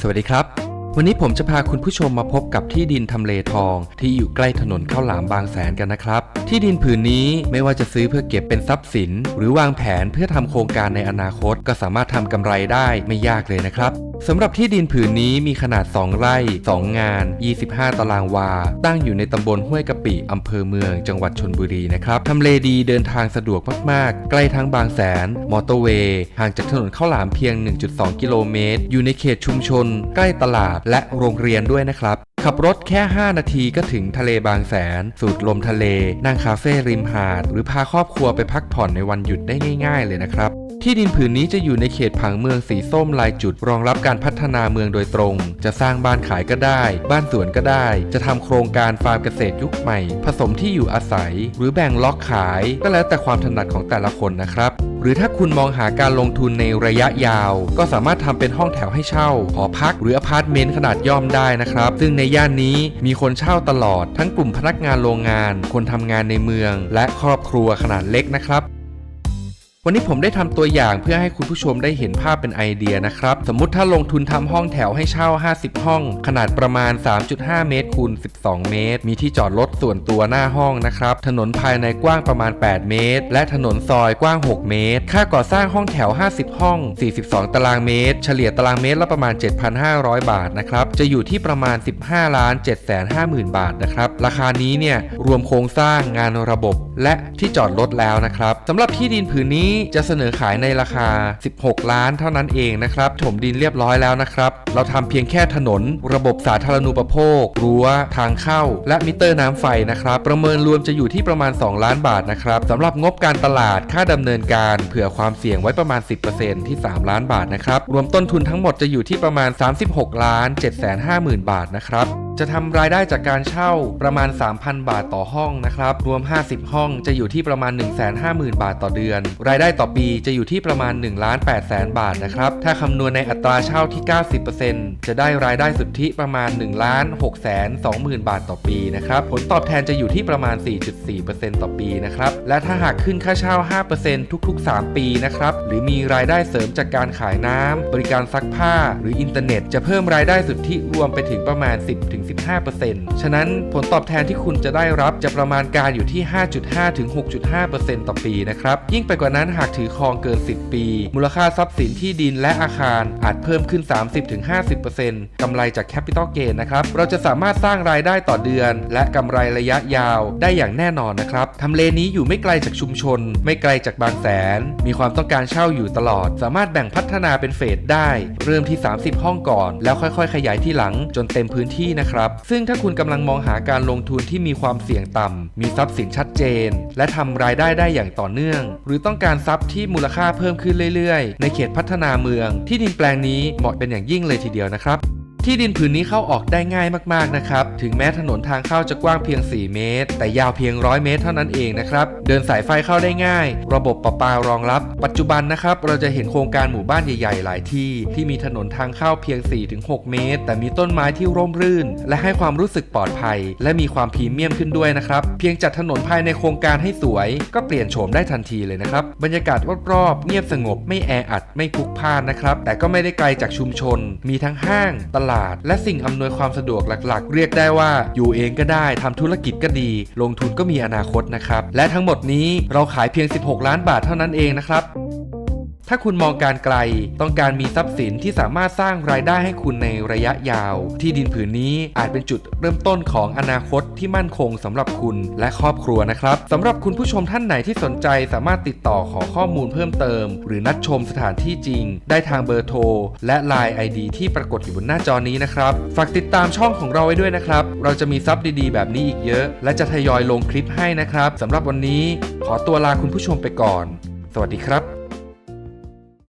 สวัสดีครับ วันนี้ผมจะพาคุณผู้ชมมาพบกับที่ดินทำเลทอง ที่อยู่ใกล้ถนนข้าวหลามบางแสนกันนะครับ ที่ดินผืนนี้ไม่ว่าจะซื้อเพื่อเก็บเป็นทรัพย์สิน หรือวางแผนเพื่อทำโครงการในอนาคต ก็สามารถทำกำไรได้ไม่ยากเลยนะครับสำหรับที่ดินผืนนี้มีขนาด 2 ไร่ 2 งาน 25 ตารางวา ตั้งอยู่ในตำบลห้วยกะปิอำเภอเมือง จังหวัดชนบุรีนะครับทำเลดีเดินทางสะดวกมากๆ ใกล้ทั้งบางแสน มอเตอร์เวย์ห่างจากถนนข้าวหลามเพียง 1.2 กิโลเมตร อยู่ในเขตชุมชน ใกล้ตลาดและโรงเรียนด้วยนะครับ ขับรถแค่ 5 นาทีก็ถึงทะเลบางแสน สูดลมทะเล นั่งคาเฟ่ริมหาด หรือพาครอบครัวไปพักผ่อนในวันหยุดได้ง่าย ๆ เลยนะครับ ที่ดินผืนนี้จะอยู่ในเขตผังเมืองสีส้มลายจุดรองรับการพัฒนาเมืองโดยตรง จะสร้างบ้านขายก็ได้ บ้านสวนก็ได้ จะทำโครงการฟาร์มเกษตรยุคใหม่ ผสมที่อยู่อาศัย หรือแบ่งล็อกขาย ก็แล้วแต่ความถนัดของแต่ละคนนะครับหรือถ้าคุณมองหาการลงทุนในระยะยาว ก็สามารถทำเป็นห้องแถวให้เช่า หอพักหรืออพาร์ตเมนต์ขนาดย่อมได้นะครับ ซึ่งในย่านนี้มีคนเช่าตลอด ทั้งกลุ่มพนักงานโรงงาน คนทำงานในเมือง และครอบครัวขนาดเล็กนะครับ วันนี้ผมได้ทำตัวอย่างเพื่อให้คุณผู้ชมได้เห็นภาพเป็นไอเดียนะครับ สมมุติถ้าลงทุนทำห้องแถวให้เช่า 50 ห้อง ขนาดประมาณ 3.5 เมตรคูณ 12 เมตร มีที่จอดรถส่วนตัวหน้าห้องนะครับ ถนนภายในกว้างประมาณ 8 เมตร และถนนซอยกว้าง 6 เมตร ค่าก่อสร้างห้องแถว 50 ห้อง 42 ตารางเมตร เฉลี่ยตารางเมตรละประมาณ 7,500 บาทนะครับ จะอยู่ที่ประมาณ 15ล้าน750,000 บาทนะครับ ราคานี้เนี่ยรวมโครงสร้างงานระบบ และที่จอดรถแล้วนะครับสำหรับที่ดินผืนนี้จะเสนอขายในราคา 16 ล้านเท่านั้นเองนะครับถมดินเรียบร้อยแล้วนะครับ เราทำเพียงแค่ถนน ระบบสาธารณูปโภค รั้ว ทางเข้า และมิเตอร์น้ำไฟนะครับ ประเมินรวมจะอยู่ที่ประมาณ 2 ล้านบาทนะครับสำหรับงบการตลาดค่าดำเนินการ เผื่อความเสี่ยงไว้ประมาณ 10%ที่ 3 ล้านบาทนะครับ รวมต้นทุนทั้งหมดจะอยู่ที่ประมาณ 36 ล้าน750,000 บาทนะครับ จะทำรายได้จากการเช่าประมาณ 3,000 บาทต่อห้องนะครับ รวม 50 ห้องจะอยู่ที่ประมาณ 150,000 บาทต่อเดือน รายได้ต่อปีจะอยู่ที่ประมาณ1ล้าน8แสนบาทนะครับ ถ้าคำนวณในอัตราเช่าที่ 90%จะได้รายได้สุทธิประมาณ1ล้าน6แสน20,000 บาทต่อปีนะครับ ผลตอบแทนจะอยู่ที่ประมาณ 4.4%ต่อปีนะครับ และถ้าหากขึ้นค่าเช่า 5%ทุก ๆ 3 ปีนะครับ หรือมีรายได้เสริมจากการขายน้ำบริการซักผ้า หรืออินเทอร์เน็ต จะเพิ่มรายได้สุทธิรวมไปถึงประมาณ15%ฉะนั้นผลตอบแทนที่คุณจะได้รับจะประมาณการอยู่ที่ 5.5 ถึง 6.5%ต่อปีนะครับ ยิ่งไปกว่านั้นหากถือครองเกิน 10 ปี มูลค่าทรัพย์สินที่ดินและอาคารอาจเพิ่มขึ้น 30-50%กำไรจากแคปิตอลเกนนะครับ เราจะสามารถสร้างรายได้ต่อเดือน และกำไรระยะยาวได้อย่างแน่นอนนะครับทำเลนี้อยู่ไม่ไกลจากชุมชน ไม่ไกลจากบางแสน มีความต้องการเช่าอยู่ตลอด สามารถแบ่งพัฒนาเป็นเฟสได้ เริ่มที่ 30 ห้องก่อน แล้วค่อยๆ ขยายที่หลังจนเต็มพื้นที่นะครับซึ่งถ้าคุณกำลังมองหาการลงทุนที่มีความเสี่ยงต่ำมีทรัพย์สินชัดเจน และทำรายได้ได้อย่างต่อเนื่อง หรือต้องการทรัพย์ที่มูลค่าเพิ่มขึ้นเรื่อยๆ ในเขตพัฒนาเมือง ที่ดินแปลงนี้เหมาะเป็นอย่างยิ่งเลยทีเดียวนะครับ ที่ดินผืนนี้เข้าออกได้ง่ายมากๆนะครับ ถึงแม้ถนนทางเข้าจะกว้างเพียง 4 เมตร แต่ยาวเพียง 100 เมตรเท่านั้นเองนะครับ เดินสายไฟเข้าได้ง่าย ระบบประปารองรับ ปัจจุบันนะครับ เราจะเห็นโครงการหมู่บ้านใหญ่ๆ หลายที่ ที่มีถนนทางเข้าเพียง 4-6 เมตร แต่มีต้นไม้ที่ร่มรื่น และให้ความรู้สึกปลอดภัย และมีความพรีเมียมขึ้นด้วยนะครับ เพียงจัดถนนภายในโครงการให้สวย ก็เปลี่ยนโฉมได้ทันทีเลยนะครับ บรรยากาศรอบๆ เงียบสงบ ไม่แออัด ไม่พลุกพล่านนะครับ แต่ก็ไม่ได้ไกลจากชุมชน มีทั้งห้าง ตลาดและสิ่งอำนวยความสะดวกหลัก ๆ เรียกได้ว่าอยู่เองก็ได้ทำธุรกิจก็ดี ลงทุนก็มีอนาคตนะครับ และทั้งหมดนี้เราขายเพียง 16 ล้านบาทเท่านั้นเองนะครับ ถ้าคุณมองการไกล ต้องการมีทรัพย์สินที่สามารถสร้างรายได้ให้คุณในระยะยาว ที่ดินผืนนี้อาจเป็นจุดเริ่มต้นของอนาคตที่มั่นคงสำหรับคุณและครอบครัวนะครับสำหรับคุณผู้ชมท่านไหนที่สนใจสามารถติดต่อขอข้อมูลเพิ่มเติม หรือนัดชมสถานที่จริง ได้ทางเบอร์โทร และ Line ID ที่ปรากฏอยู่บนหน้าจอนี้นะครับฝากติดตามช่องของเราไว้ด้วยนะครับ เราจะมีซับดีๆ แบบนี้อีกเยอะ และจะทยอยลงคลิปให้นะครับสำหรับวันนี้ขอตัวลาคุณผู้ชมไปก่อน สวัสดีครับ